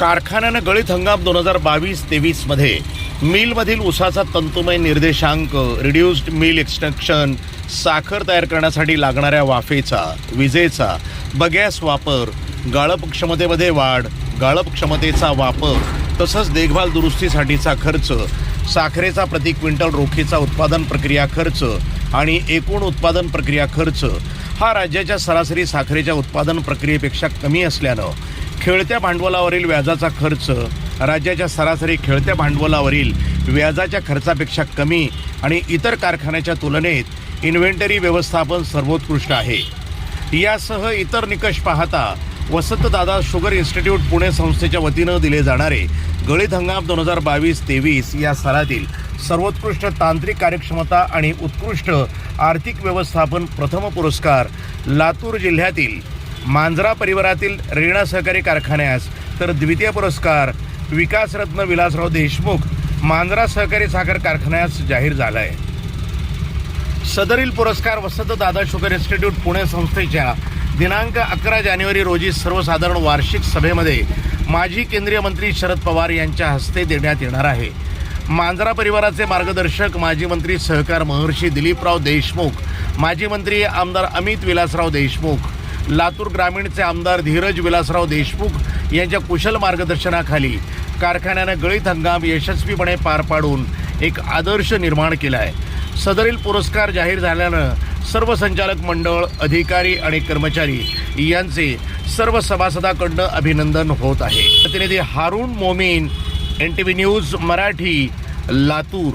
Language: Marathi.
कारखान्यानं गळीत हंगाम दोन हजार बावीस तेवीसमध्ये मिलमधील उसाचा तंतुमय निर्देशांक रिड्युस्ड मिल एक्स्ट्रक्शन साखर तयार करण्यासाठी लागणाऱ्या वाफेचा विजेचा बगॅस वापर गाळप क्षमतेमध्ये वाढ गाळप क्षमतेचा वापर तसंच देखभाल दुरुस्तीसाठीचा खर्च साखरेचा प्रति क्विंटल रोखीचा उत्पादन प्रक्रिया खर्च आणि एकूण उत्पादन प्रक्रिया खर्च हा राज्याच्या सरासरी साखरेच्या उत्पादन प्रक्रियेपेक्षा कमी असल्यानं खेळत्या भांडवलावरील व्याजाचा खर्च राज्याच्या सरासरी खेळत्या भांडवलावरील व्याजाच्या खर्चापेक्षा कमी आणि इतर कारखान्याच्या तुलनेत इन्व्हेंटरी व्यवस्थापन सर्वोत्कृष्ट आहे. यासह इतर निकष पाहता वसंतदादा शुगर इन्स्टिट्यूट पुणे संस्थेच्या वतीनं दिले जाणारे गळीत हंगाम दोन हजार बावीस तेवीस या सालातील सर्वोत्कृष्ट तांत्रिक कार्यक्षमता आणि उत्कृष्ट आर्थिक व्यवस्थापन प्रथम पुरस्कार लातूर जिल्ह्यातील मांजरा परिवारातील रेणा सहकारी कारखान्यास तर द्वितीय पुरस्कार विकासरत्न विलासराव देशमुख मांजरा सहकारी साखर कारखान्यास जाहीर झाला आहे सदरील पुरस्कार वसंत दादा शुगर इन्स्टिट्यूट पुणे संस्थेच्या दिनांक अकरा जानेवारी रोजी सर्वसाधारण वार्षिक सभेमध्ये माजी केंद्रीय मंत्री शरद पवार यांच्या हस्ते देण्यात येणार आहे. मांजरा परिवाराचे मार्गदर्शक माजी मंत्री सहकार महर्षी दिलीपराव देशमुख माजी मंत्री आमदार अमित विलासराव देशमुख लातूर ग्रामीणचे आमदार धीरज विलासराव देशमुख यांच्या कुशल मार्गदर्शनाखाली कारखान्यानं गळीत हंगाम यशस्वीपणे पार पाडून एक आदर्श निर्माण केला आहे सदरील पुरस्कार जाहीर झाल्यानं सर्व संचालक मंडळ अधिकारी आणि कर्मचारी यांचे सर्व सभासदाकडनं अभिनंदन होत आहे. प्रतिनिधी Haroon Momin N T V news Marathi Latur.